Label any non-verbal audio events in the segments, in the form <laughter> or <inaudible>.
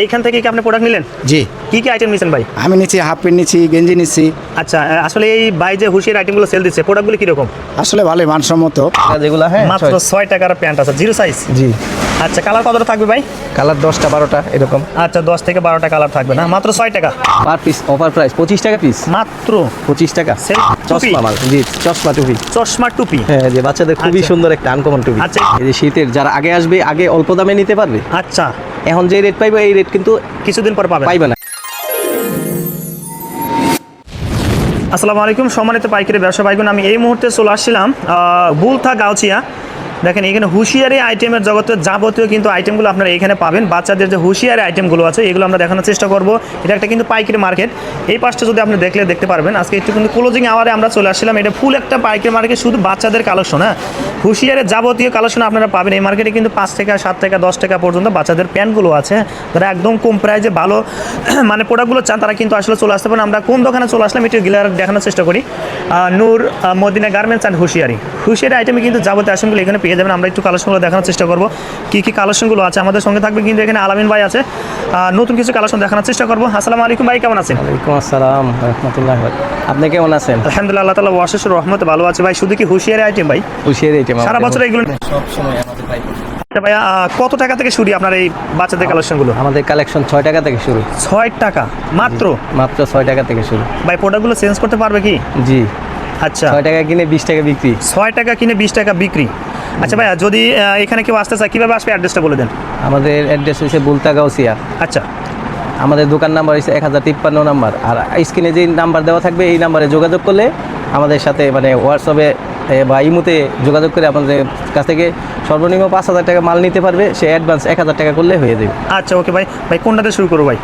এইখান থেকে কি আপনি প্রোডাক্ট নিলেন? জি। কি কি আইটেম নিছেন ভাই? আমি নিচ্ছি হাফ প্যান্ট নিচ্ছি গেঞ্জি নিচ্ছি আচ্ছা আসলে এই বাই যে হুশিয়ার আইটেমগুলো সেল দিচ্ছে প্রোডাক্টগুলো কীরকম? আসলে ভালোই মানসম্মত। যেগুলো হ্যাঁ মাত্র ছয় টাকার প্যান্ট আছে জিরো সাইজ জি। আচ্ছা কালার কতটা থাকবে ভাই? কালার দশটা বারোটা এরকম। আচ্ছা দশ থেকে বারোটা কালার থাকবে না? মাত্র ছয় টাকা? পার পিস অফার প্রাইস পঁচিশ টাকা পিস মাত্র? পঁচিশ টাকা। চশমা মাল জি চশমা টুপি। চশমা টুপি? হ্যাঁ যে বাচ্চাদের খুবই আচ্ছা। সুন্দর একটা আনকমন টুপি। আচ্ছা। এই যে শীতের যারা আগে আসবে আগে অল্প দামে নিতে পারবে? আচ্ছা। এখন যে রেট পাইবে এই রেট কিন্তু কিছুদিন পর পাবে পাইবে না। আসসালামু আলাইকুম সম্মানিত পাইকারি ব্যবসা ভাইগুন আমি এই মুহূর্তে চলে আসছিলাম আহ, বুলথা গাউচিয়া দেখেন, এখানে হুঁশিয়ারি আইটেমের জগতের যাবতীয় কিন্তু আইটেমগুলো আপনারা এখানে পাবেন। বাচ্চাদের যে হুঁশিয়ারি আইটেমগুলো আছে, এগুলো আমরা দেখানোর চেষ্টা করব। এটা একটা কিন্তু পাইকারি মার্কেট। এই পাশটা যদি আপনি দেখলে দেখতে পারবেন, আজকে একটু কিন্তু ক্লোজিং আওয়ারে আমরা চলে আসছিলাম। এটা ফুল একটা পাইকারি মার্কেট, শুধু বাচ্চাদের কালেকশন হ্যাঁ? হুঁশিয়ারের যাবতীয় কালেকশন আপনারা পাবেন। এই মার্কেটে কিন্তু পাঁচ টাকা, সাত টাকা, দশ টাকা পর্যন্ত বাচ্চাদের প্যান্টগুলো আছে। যারা একদম কম প্রাইজে ভালো <clears throat> মানে প্রোডাক্টগুলো চান, তারা কিন্তু আসলে চলে আসতে পারেন। আমরা কোন দোকানে চলে আসলাম, একটু গিলার দেখানোর চেষ্টা করি। নূর মদিনা গার্মেন্টস অ্যান্ড হুঁশিয়ারি। হুঁশিয়ারি আইটেমে কিন্তু যাবতীয় আইটেমগুলো এখানে পেয়ে যাবেন আমরা একটু কালেকশনগুলো দেখানোর চেষ্টা করব। কী কী কালেকশনগুলো আছে আমাদের সঙ্গে থাকবে কিন্তু এখানে আলামিন ভাই আছে। নতুন কিছু কালেকশন দেখানোর চেষ্টা করব। আসসালামু আলাইকুম ভাই কেমন আছেন? ওয়ালাইকুম আসসালাম রহমতুল্লাহ আপনি কেমন আছেন? আলহামদুলিল্লাহ আল্লাহ তালা ওয়াশেষ রহমতে ভালো আছে ভাই। শুধু কি হুঁশিয়ারি আইটেম ভাই? খুশির এইটা সারা বছর এগুলো সব সময় আমাদের পাই আচ্ছা ভাইয়া কত টাকা থেকে শুরু আপনার এই বাচ্চাদের কালেকশনগুলো? আমাদের কালেকশন ছয় টাকা থেকে শুরু। ছয় টাকা মাত্র? মাত্র ছয় টাকা থেকে শুরু। ভাই প্রোডাক্টগুলো চেঞ্জ করতে পারবে কি? জি। আচ্ছা। ছয় টাকা কিনে বিশ টাকা বিক্রি। ছয় টাকা কিনে বিশ টাকা বিক্রি। আচ্ছা ভাইয়া যদি এখানে কেউ আসতে চায় কীভাবে আসবে? অ্যাড্রেসটা বলে দেন। আমাদের অ্যাড্রেস হচ্ছে বুলতা গাউসিয়া আচ্ছা। আমাদের দোকান নাম্বার হচ্ছে এক হাজার তিপ্পান্ন নাম্বার। আর স্ক্রিনে যে নাম্বার দেওয়া থাকবে এই নাম্বারে যোগাযোগ করলে আমাদের সাথে মানে হোয়াটসঅ্যাপে বা ইমুতে যোগাযোগ করে আপনাদের কাছ থেকে সর্বনিম্ন পাঁচ হাজার টাকা মাল নিতে পারবে। সে অ্যাডভান্স এক হাজার টাকা করলে হয়ে যাবে। আচ্ছা ওকে ভাই। ভাই কোনটাতে শুরু করব ভাই?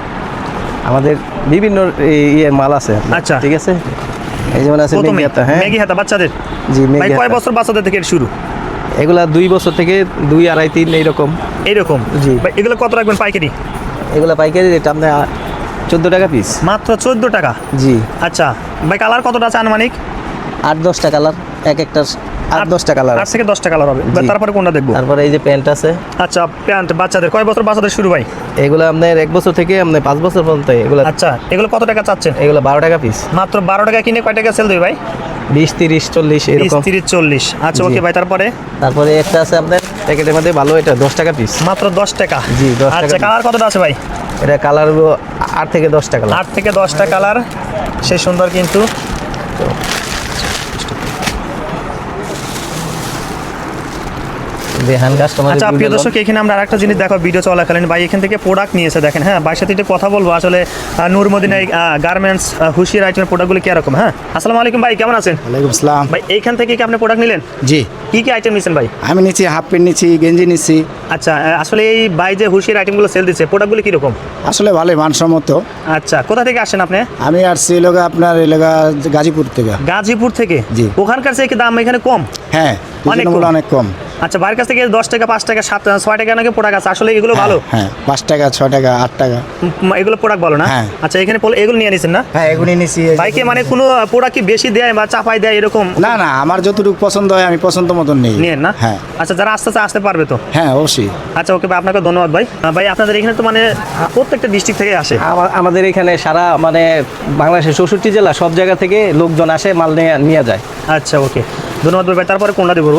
আমাদের বিভিন্ন এই ইয়ে মাল আছে। আচ্ছা। ঠিক আছে? এই যেমন আছে মেগি হাতা হ্যাঁ। ম্যাগি হাতা বাচ্চাদের? জি মেগি কয় বছর বাচ্চাদের থেকে শুরু? এগুলা দুই বছর থেকে দুই আড়াই তিন এইরকম। এইরকম? জি। এগুলো কত রাখবেন পাইকারি? এগুলো পাইকারি রেট আপনার চোদ্দ টাকা পিস মাত্র চোদ্দ টাকা? জি। আচ্ছা ভাই কালার কতটা আছে আনুমানিক আট দশটা কালার এক একটা আট দশটা কালার। আট থেকে দশটা কালার হবে। তারপরে কোনটা দেখব? তারপরে এই যে প্যান্ট আছে। আচ্ছা প্যান্ট বাচ্চাদের। কয় বছর বাচ্চাদের শুরু ভাই? এগুলো আপনার এক বছর থেকে আপনার পাঁচ বছর পর্যন্ত এগুলো আচ্ছা এগুলো কত টাকা চাচ্ছেন? এগুলো বারো টাকা পিস মাত্র বারো টাকা কিনে কয় টাকা সেল দেবে ভাই? বিশ তিরিশ চল্লিশ এরকম। তিরিশ চল্লিশ। আচ্ছা ওকে ভাই তারপরে? তারপরে একটা আছে আপনার প্যাকেটের মধ্যে ভালো এটা দশ টাকা পিস মাত্র দশ টাকা? জি, 10 টাকা আচ্ছা কালার কতটা আছে ভাই? এটা কালার আট থেকে দশ টাকা আট থেকে দশটা কালার সে সুন্দর কিন্তু। রেহান কাস্টমার আচ্ছা প্রিয় দর্শক এখানে আমরা আরেকটা জিনিস দেখো ভিডিও চলাকালীন। ভাই এখান থেকে প্রোডাক্ট নিয়েছে দেখেন হ্যাঁ ভাইয়ের সাথে একটু কথা বলব। আসলে আহ, নূর মদিনাই গার্মেন্টস হুশিয়ার আইটেমের প্রোডাক্টগুলো কীরকম হ্যাঁ? আসসালামু আলাইকুম ভাই কেমন আছেন? ওয়ালাইকুম আসসালাম। ভাই এইখান থেকে কি আপনি প্রোডাক্ট নিলেন? জি। কি কি আইটেম নিয়েছেন ভাই? আমি নিচ্ছি হাফ প্যান্ট নিচ্ছি গেঞ্জি নিচ্ছি আচ্ছা আসলে এই ভাই যে হুশিয়ার আইটেমগুলো সেল দিচ্ছে প্রোডাক্টগুলো কীরকম? আসলে ভালোই মানসম্মত। আচ্ছা কোথা থেকে আসেন আপনি? আমি আসছি এলাকা আপনার এলাকা গাজীপুর থেকে। গাজীপুর থেকে? জি। ওখানকার চেয়ে কি দাম এখানে কম? হ্যাঁ অনেক অনেক কম। আচ্ছা বাড়ির কাছ থেকে দশ টাকা পাঁচ টাকা সাত ছয় টাকা নাকি প্রোডাক্ট আছে? আসলে এগুলো ভালো? হ্যাঁ পাঁচ টাকা ছয় টাকা আট টাকা। এগুলো প্রোডাক্ট ভালো না? হ্যাঁ। আচ্ছা এখানে এগুলো নিয়ে নিছেন না? হ্যাঁ এগুলি এই বাইকে মানে কোনো প্রোডাক্ট কি বেশি দেয় বা চাপাই দেয় এরকম? না না আমার যতটুকু পছন্দ হয় আমি পছন্দ মতন নেই। নিয়েন না? হ্যাঁ। আচ্ছা যারা আসতে চায় আসতে পারবে তো? হ্যাঁ অবশ্যই। আচ্ছা ওকে ভাই আপনাকে ধন্যবাদ ভাই। ভাই আপনাদের এখানে তো মানে প্রত্যেকটা ডিস্ট্রিক্ট থেকে আসে। আমাদের এখানে সারা মানে বাংলাদেশের চৌষট্টি জেলা সব জায়গা থেকে লোকজন আসে মাল নিয়ে নিয়ে যায়। আচ্ছা ওকে। ধন্যবাদ ভাই তারপরে কোনটা দেবো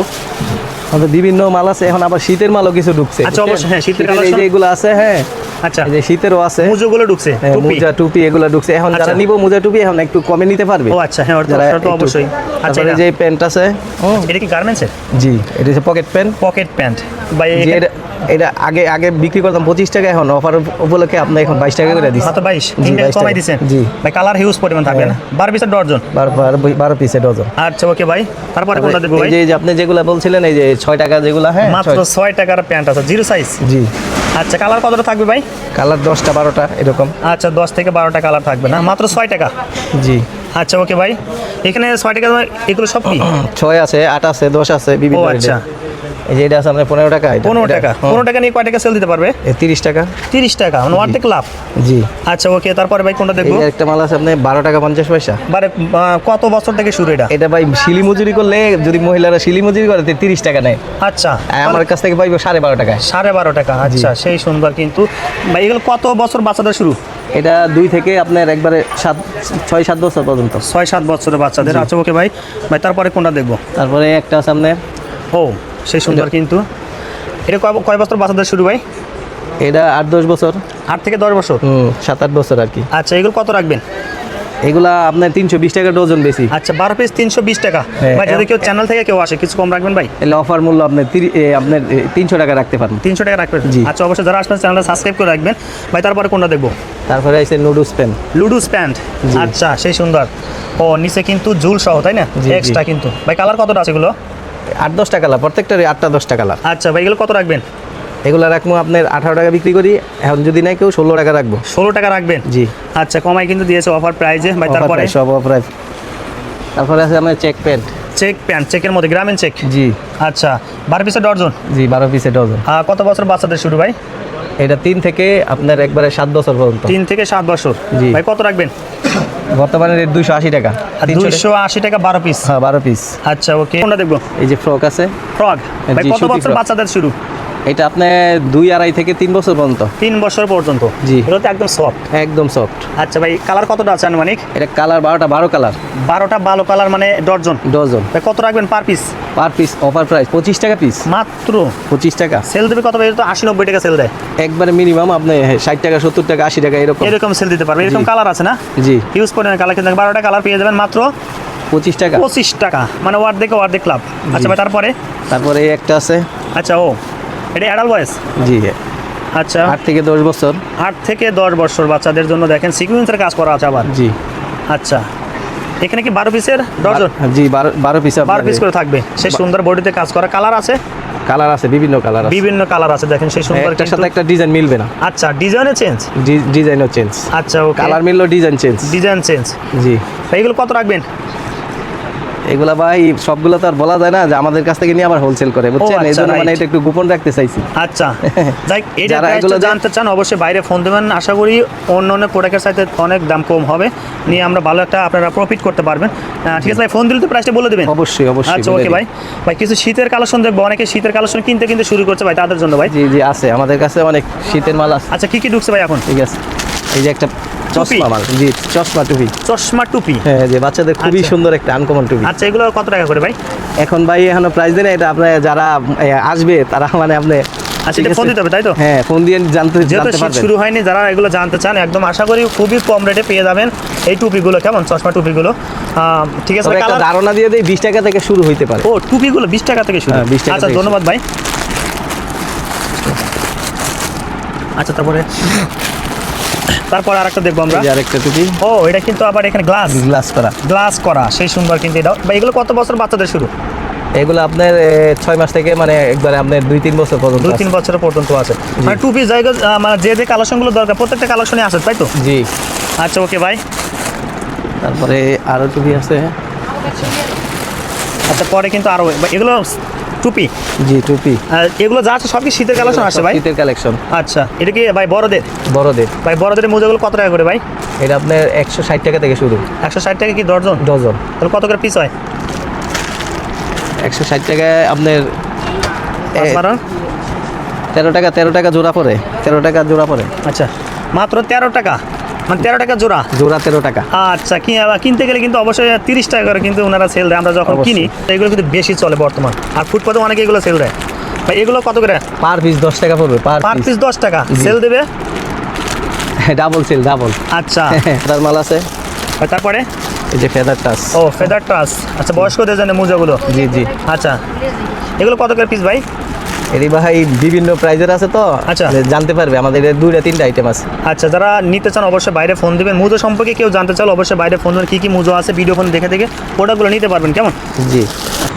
আমাদের বিভিন্ন মাল আছে এখন আবার শীতের মালও কিছু ঢুকছে আচ্ছা, অবশ্যই, হ্যাঁ, শীতের মাল। এগুলো আছে হ্যাঁ আচ্ছা। যে শীতেরও আছে। মুজোগুলো ঢুকছে হ্যাঁ, টুপি। এগুলো ঢুকছে। এখন যারা আচ্ছা। নিব মোজা টুপি এখন একটু কমে নিতে পারবে। ও আচ্ছা। হ্যাঁ একটু- অবশ্যই। আচ্ছা যে প্যান্ট আছে এটা কি গার্মেন্টসের জি এটা হচ্ছে পকেট প্যান্ট পকেট প্যান্ট ভাই এটা- এটা আগে আগে বিক্রি করতাম পঁচিশ টাকা এখন অফার উপলক্ষে আপনি এখন বাইশ টাকা করে দিচ্ছি মাত্র বাইশ। তিনটে 22 কমাই দিচ্ছেন। জি। ভাই কালার হিউজ পরিমাণ থাকবে না। বারো পিসের ডর্জন বারো পিসে ডজন আচ্ছা ওকে ভাই। তারপরে কোনটা দেবো এই ভাই? যে- আপনি যেগুলো বলছিলেন এই যে ছয় টাকা যেগুলো হ্যাঁ মাত্র ছয় টাকার প্যান্ট আছে জিরো সাইজ জি। আচ্ছা কালার কতটা থাকবে ভাই? কালার দশটা বারোটা এরকম। আচ্ছা দশ থেকে বারোটা কালার থাকবে না? মাত্র ছয় টাকা? জি। আচ্ছা ওকে ভাই। এখানে ছয় টাকা এগুলো সব কি? ছয় আছে আট আছে দশ আছে বিভিন্ন আচ্ছা। এই যে এটা আছে আপনার পনেরো টাকা পনেরো টাকা। হ্যাঁ, পনেরো টাকা নিয়ে কয় টাকা সেল দিতে পারবে? তিরিশ টাকা। তিরিশ টাকা মানে অর্ধেক লাভ। জি। আচ্ছা ওকে তারপরে ভাই কোনটা দেখব? একটা মাল আছে আপনি বারো টাকা পঞ্চাশ পয়সা। বারে কত বছর থেকে শুরু এটা? এটা ভাই শিলি মজুরি করলে যদি মহিলারা শিলি মজুরি করে তিরিশ টাকা নেয়। আচ্ছা আমার কাছ থেকে পাইবো সাড়ে বারো টাকায়। সাড়ে বারো টাকা আচ্ছা সেই সুন্দর কিন্তু। ভাই এগুলো কত বছর বাচ্চাদের শুরু? এটা দুই থেকে আপনার একবারে সাত ছয় সাত বছর পর্যন্ত। ছয় সাত বছরের বাচ্চাদের। আচ্ছা ওকে ভাই। ভাই তারপরে কোনটা দেখব? তারপরে একটা আছে আপনার ও সেই সুন্দর কিন্তু। এটা কয় কয় বছর বাচ্চাদের শুরু ভাই? এটা আট দশ বছর। আট থেকে দশ বছর? হুম সাত আট বছর আর কি। আচ্ছা এগুলো কত রাখবেন? এগুলা আপনার তিনশো বিশ টাকা ডজন বেশি। আচ্ছা বারো পিস তিনশো বিশ টাকা। হ্যাঁ, ভাই যদি কেউ চ্যানেল থেকে কেউ আসে কিছু কম রাখবেন ভাই? এলে অফার মূল্য আপনার আপনার তিনশো টাকা রাখতে পারেন তিনশো টাকা রাখবেন? জি। আচ্ছা অবশ্যই যারা আসবেন চ্যানেলটা সাবস্ক্রাইব করে রাখবেন। ভাই তারপরে কোনটা দেখব? তারপরে আছে নুডলস পেন লুডুস প্যান্ট আচ্ছা সেই সুন্দর। ও নিচে কিন্তু ঝুল সহ তাই না। এক্সট্রা কিন্তু। ভাই কালার কতটা আছে এগুলো? আট দশ টাকা লাভ প্রত্যেকটারই আটটা দশ টাকা লাভ। আচ্ছা ভাই এগুলো কত রাখবেন? এগুলো রাখব আপনার আঠারো টাকা বিক্রি করি। এখন যদি নাই কেউ ষোলো টাকা রাখব। ষোলো টাকা রাখবেন? জি। আচ্ছা কমাই কিন্তু দিয়েছে অফার প্রাইজে ভাই তারপরে? সব অফার তারপরে আছে আমার চেক প্যান্ট চেক প্যান্ট চেকের মধ্যে গ্রামীণ চেক জি। আচ্ছা বারো পিসের ডজন জি বারো পিসে ডজন কত বছর বাচ্চাদের শুরু ভাই? এটা তিন থেকে আপনার একবারে সাত বছর পর্যন্ত। তিন থেকে সাত বছর। জি। ভাই কত রাখবেন? বর্তমানে রেট দুইশো আশি টাকা। দুইশো আশি টাকা বারো পিস হ্যাঁ বারো পিস আচ্ছা ওকে। কোনটা দেখব? এই যে ফ্রক আছে। ফ্রক। কত বছর। বাচ্চাদের শুরু? এটা আপনি দুই আড়াই থেকে তিন বছর পর্যন্ত। তিন বছর পর্যন্ত? জি। এটা তো একদম সফট একদম সফট আচ্ছা ভাই কালার কতটা আছে আনুমানিক? এটা কালার বারোটা বারো কালার বারোটা ভালো কালার মানে ডজন? ভাই কত রাখবেন per piece per piece offer price পঁচিশ টাকা পিস মাত্র? পঁচিশ টাকা। সেল দেবে কত ভাই? এটা তো আশি নব্বই টাকা সেল দেয়। একবারে মিনিমাম আপনি ষাট টাকা সত্তর টাকা আশি টাকা এরকম। এরকম সেল দিতে পারবে। এরকম কালার আছে না? জি। ইউজ করে কালার কিন্তু বারোটা কালার পেয়ে যাবেন মাত্র পঁচিশ টাকা। পঁচিশ টাকা। মানে ওয়ার্ড দেখে ওয়ার্ড ক্লাব আচ্ছা ভাই তারপরে? তারপরে একটা আছে। আচ্ছা ও। এটা অ্যাডাল বয়স জি। আচ্ছা। আট থেকে দশ বছর। আট থেকে দশ বছর বাচ্চাদের জন্য দেখেন সিকুয়েন্সের কাজ করা আছে আবার। জি। আচ্ছা। এখানে কি বারো পিসের ডজন? জি বারো বারো পিস বারো পিস করে থাকবে। সে সুন্দর বডিতে কাজ করা কালার আছে? কালার আছে বিভিন্ন কালার আছে। বিভিন্ন কালার আছে দেখেন সেই সুন্দর একটার সাথে একটা ডিজাইন মিলবে না। আচ্ছা ডিজাইনে চেঞ্জ ডিজাইনও চেঞ্জ আচ্ছা ওকে কালার মিললেও ডিজাইন চেঞ্জ ডিজাইন চেঞ্জ জি। এইগুলো কত রাখবেন? এগুলা ভাই সবগুলো তো আর বলা যায় না যে আমাদের কাছ থেকে নিয়ে আবার হোলসেল করে বুঝছেন? আচ্ছা, এই জন্য মানে এটা একটু গোপন রাখতে চাইছি। আচ্ছা। <laughs> যাই এটা যারা এগুলো জানতে চান অবশ্যই বাইরে ফোন দেবেন। আশা করি অন্য অন্য প্রোডাক্টের সাথে অনেক দাম কম হবে। নিয়ে আমরা ভালো একটা আপনারা প্রফিট করতে পারবেন। ঠিক আছে ভাই ফোন দিলে তো প্রাইসটা বলে দেবেন। অবশ্যই অবশ্যই আচ্ছা ওকে ভাই। ভাই কিছু শীতের কালেকশন দেখব। অনেকে শীতের কালেকশন কিনতে কিনতে শুরু করছে ভাই তাদের জন্য ভাই। জি জি আছে। আমাদের কাছে অনেক শীতের মাল আছে। আচ্ছা কি কি ঢুকছে ভাই এখন? ঠিক আছে। এই যে একটা চশমা মাল। জি চশমা টুপি। চশমা টুপি? হ্যাঁ যে বাচ্চাদের খুবই আচ্ছা। সুন্দর একটা আনকমন টুপি। আচ্ছা এগুলো কত টাকা করে ভাই? এখন ভাই এখনও প্রাইস দেন এটা আপনার যারা আসবে তারা মানে আপনি আচ্ছা ফোন দিতে হবে তাই তো? হ্যাঁ ফোন দিয়ে জানতে যেহেতু জানতে শীত শুরু হয়নি যারা এগুলো জানতে চান একদম আশা করি খুবই কম রেটে পেয়ে যাবেন এই টুপিগুলো কেমন? চশমা টুপিগুলো। ঠিক আছে একটা ধারণা দিয়ে দেই বিশ টাকা থেকে শুরু হইতে পারে। ও টুপিগুলো বিশ টাকা থেকে শুরু। হ্যাঁ, 20 টাকা আচ্ছা ধন্যবাদ ভাই। আচ্ছা তারপরে তারপর আর একটা দেখব আমরা। আরেকটা টুপি। ও এটা কিন্তু আবার এখানে গ্লাস গ্লাস করা। গ্লাস করা সেই সুন্দর কিন্তু এটা। ভাই এগুলো কত বছর বাচ্চাদের শুরু? এগুলো আপনার ছয় মাস থেকে মানে একবারে আপনার দুই তিন বছর পর্যন্ত দুই তিন বছরের পর্যন্ত আছে। মানে টুপি জায়গা মানে যে যে কালেকশনগুলো দরকার প্রত্যেকটা কালেকশনে আছে তাই তো? জি। আচ্ছা ওকে ভাই তারপরে আরও টুপি আছে। আচ্ছা পরে কিন্তু আরও এগুলো টুপি? জি টুপি। আর এগুলো যা আছে সব কি শীতের কালেকশন আছে ভাই? শীতের কালেকশন আচ্ছা এটা কি ভাই বড়দের? বড়দের। ভাই বড়দের মোজাগুলো কত টাকা করে ভাই? এটা আপনার একশো ষাট টাকা থেকে শুরু। একশো ষাট টাকা কি ডজন? ডজন। তাহলে কত করে পিস হয়? একশো ষাট টাকায় আপনার? তেরো টাকা তেরো টাকা জোড়া পড়ে তেরো টাকা জোড়া পড়ে। আচ্ছা মাত্র তেরো টাকা। মানে তেরো টাকা জোড়া? জোড়া তেরো টাকা। আচ্ছা কি কিনতে গেলে কিন্তু অবশ্যই তিরিশ টাকা করে কিন্তু ওনারা সেল দেয়। আমরা যখন কিনি এগুলো কিন্তু বেশি চলে বর্তমান। আর ফুটপাতে অনেকে এগুলো সেল দেয়। ভাই এগুলো কত করে? পার পিস দশ টাকা পড়বে পার পিস দশ টাকা। সেল দেবে? ডাবল সেল ডাবল আচ্ছা। <laughs> তার মাল আছে। তারপরে? এই যে ফেদার টাচ ও ফেদার ট্রাস আচ্ছা বয়স্কদের জন্য মোজাগুলো। জি জি। আচ্ছা। এগুলো কত করে পিস ভাই? এরই ভাই বিভিন্ন প্রাইজের আছে তো আচ্ছা। জানতে পারবে আমাদের দুইটা তিনটা আইটেম আছে। আচ্ছা যারা নিতে চান অবশ্যই বাইরে ফোন দিবেন। মুজো সম্পর্কে কেউ জানতে চান অবশ্যই বাইরে ফোন দেবেন। কী কী মুজো আছে ভিডিও ফোন দেখে দেখে প্রোডাক্টগুলো নিতে পারবেন কেমন? জি।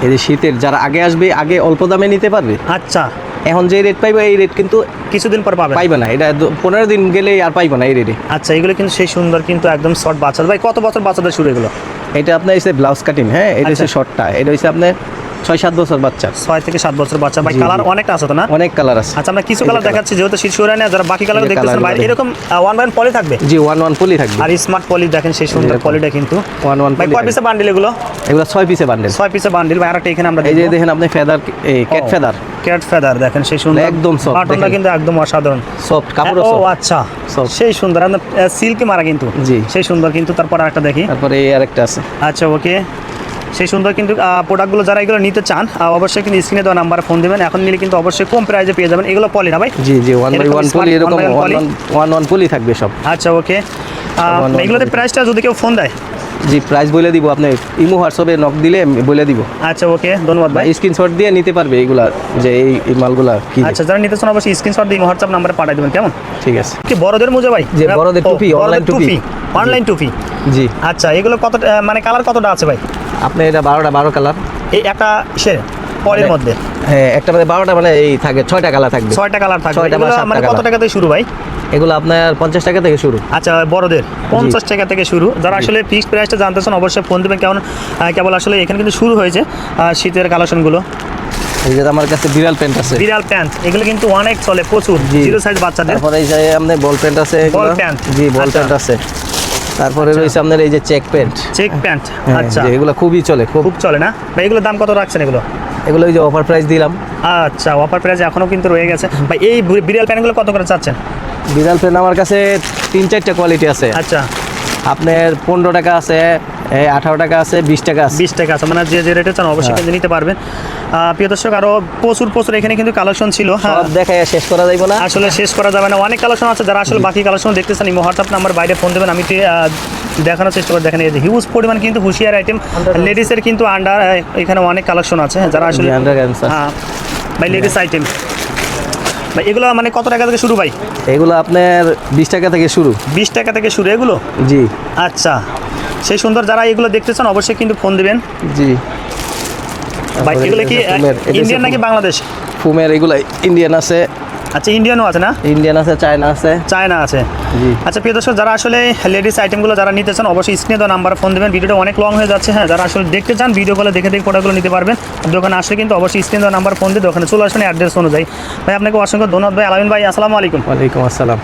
এই শীতের যারা আগে আসবে আগে অল্প দামে নিতে পারবে। আচ্ছা। এখন যে রেট পাইবে এই রেট কিন্তু কিছুদিন পর পাবেন। পাইবে না। এটা পনেরো দিন গেলেই আর পাইবে না এই রেটে আচ্ছা এগুলো কিন্তু সেই সুন্দর কিন্তু একদম শর্ট বাচ্চা ভাই কত বছর বাচ্চাদের শুরু এগুলো? এটা আপনার হচ্ছে ব্লাউজ কাটিং হ্যাঁ? এটা হচ্ছে আচ্ছা। শর্টটা এটা হচ্ছে আপনার ছয় সাত বছর বাচ্চা। ছয় থেকে সাত বছর বাচ্চা। ভাই কালার অনেক আছে তো না? অনেক কালার আছে। আচ্ছা আমরা কিছু কালার। দেখাচ্ছি যেহেতু শীর্ষ নেয় যারা বাকি কালার দেখতেছেন ভাই এরকম ওয়ান ওয়ান পলি থাকবে? জি ওয়ান ওয়ান পলি থাকবে। আর স্মার্ট পলি দেখেন সেই সুন্দর। পলিটা কিন্তু। ওয়ান ওয়ান ভাই কয় পিসে বান্ডিল এগুলো? এগুলো ছয় পিসে বান্ডিল ছয় পিসে বান্ডিল ভাই আরেকটা এখানে আমরা এই যে দেখেন আপনি ফেদার এই ক্যাট ফেদার ক্যাট ফেদার দেখেন সেই সুন্দর। একদম বাটনটা দেখেন। কিন্তু একদম অসাধারণ। সফট কাপড় ও আচ্ছা। সেই সুন্দর সিল্কি মারা কিন্তু। জি। সেই সুন্দর কিন্তু তারপর আরেকটা দেখি। তারপরে এই আরেকটা আছে। আচ্ছা ওকে সেই সুন্দর কিন্তু প্রোডাক্টগুলো যারা এগুলো নিতে চান অবশ্যই কিন্তু স্ক্রিনে দেওয়া নাম্বার ফোন দেবেন। এখন নিলে কিন্তু অবশ্যই কম প্রাইসে পেয়ে যাবেন। এগুলো পলি না ভাই? জি জি ওয়ান বাই ওয়ান পলি এরকম ওয়ান ওয়ান পলি থাকবে সব। আচ্ছা ওকে এগুলোতে। প্রাইসটা যদি কেউ ফোন দেয়? জি প্রাইস বলে দিব আপনি ইমো হোয়াটসঅ্যাপে নক দিলে বলে দিব। আচ্ছা ওকে ধন্যবাদ ভাই। স্ক্রিনশট দিয়ে নিতে পারবে এইগুলা যে এই মালগুলা কি আচ্ছা যারা নিতে চান অবশ্যই স্ক্রিনশট দিয়ে হোয়াটসঅ্যাপ নাম্বারে পাঠিয়ে দেবেন কেমন? ঠিক আছে। কি বড়দের মোজা ভাই? যে বড়দের টুপি, অনলাইন টুপি। অনলাইন টুপি। জি। আচ্ছা এগুলো কত মানে কালার কতটা আছে ভাই? আপনি এটা বারোটা বারো কালার এই একটা সে পরের মানে- মধ্যে? হ্যাঁ একটা মানে বারোটা মানে এই থাকে ছয়টা কালার থাকবে। ছয়টা কালার থাকবে। ছয়টা মানে কত। টাকা থেকে শুরু ভাই? এগুলো আপনার পঞ্চাশ টাকা থেকে শুরু। আচ্ছা বড়দের পঞ্চাশ টাকা থেকে শুরু। যারা আসলে ফিক্সড প্রাইসটা জানতে চান অবশ্যই ফোন দেবেন। কেমন কেবল আসলে এখানে কিন্তু শুরু হয়েছে শীতের কালেকশনগুলো। এই যে আমার কাছে বিড়াল প্যান্ট আছে। বিড়াল প্যান্ট এগুলো কিন্তু অনেক চলে প্রচুর। জিরো সাইজ বাচ্চাদের। তারপরে এই যে আপনার বল প্যান্ট আছে এগুলো। pant? জি বল আচ্ছা। প্যান্ট আছে। তারপরে রয়েছে আপনার এই যে চেক প্যান্ট। চেক প্যান্ট আচ্ছা। এগুলো খুবই চলে খুব খুব চলে না? এগুলোর দাম কত রাখছেন এগুলো? এগুলো ওই যে অফার প্রাইস দিলাম। আচ্ছা অফার প্রাইস এখনও কিন্তু রয়ে গেছে। ভাই এই বিড়াল প্যানগুলো কত করে চাচ্ছেন? বিড়াল প্যান আমার কাছে তিন চারটা কোয়ালিটি আছে। আচ্ছা। আপনার পনেরো টাকা আছে এই আঠারো টাকা আছে বিশ টাকা আছে। বিশ টাকা আছে মানে যে যে রেটে চান অবশ্যই হ্যাঁ। কিন্তু নিতে পারবেন। প্রিয় দর্শক আরও প্রচুর প্রচুর এখানে কিন্তু কালেকশন ছিল হ্যাঁ। দেখায় শেষ করা যাইব না। আসলে শেষ করা যাবে না। অনেক কালেকশন আছে যারা আসলে বাকি কালেকশন দেখতে চান হোয়াটসঅ্যাপ নাম্বার বাইরে ফোন দেবেন আমি দেখানোর চেষ্টা করে দেখেন হিউজ পরিমাণ কিন্তু হুশিয়ার আইটেম লেডিসের কিন্তু আন্ডার এখানে অনেক কালেকশন আছে যারা আসলে হ্যাঁ। ভাই লেডিস আইটেম ভাই এগুলো মানে কত টাকা থেকে শুরু ভাই? এগুলো আপনার বিশ টাকা থেকে শুরু। বিশ টাকা থেকে শুরু এগুলো? জি। আচ্ছা। সেই সুন্দর যারা এগুলো দেখতে চান অবশ্যই কিন্তু ফোন দিবেন। জি। ভাই এগুলো কি ইন্ডিয়ান নাকি বাংলাদেশ ফুমের এগুলো ইন্ডিয়ান আছে। আচ্ছা ইন্ডিয়ানও আছে না? ইন্ডিয়ান আছে চায়না আছে। চায়না আছে। জি। আচ্ছা প্রিয় দর্শক যারা আসলে লেডিস আইটেমগুলো যারা নিতে চান অবশ্যই স্ক্রিনে দেওয়া নাম্বার ফোন দেবেন। ভিডিওটা অনেক লং হয়ে যাচ্ছে হ্যাঁ যারা আসলে দেখতে চান ভিডিও কলে দেখে দেখে প্রোডাক্টগুলো নিতে পারবেন। দোকানে আসলে কিন্তু অবশ্যই স্ক্রিনে দেওয়া নাম্বার ফোন দিয়ে দোকানে চলে আসবেন অ্যাড্রেস অনুযায়ী। ভাই আপনাকে অসংখ্য ধন্যবাদ। ভাই আলামিন ভাই আসসালামু আলাইকুম। ওয়ালাইকুম আসসালাম।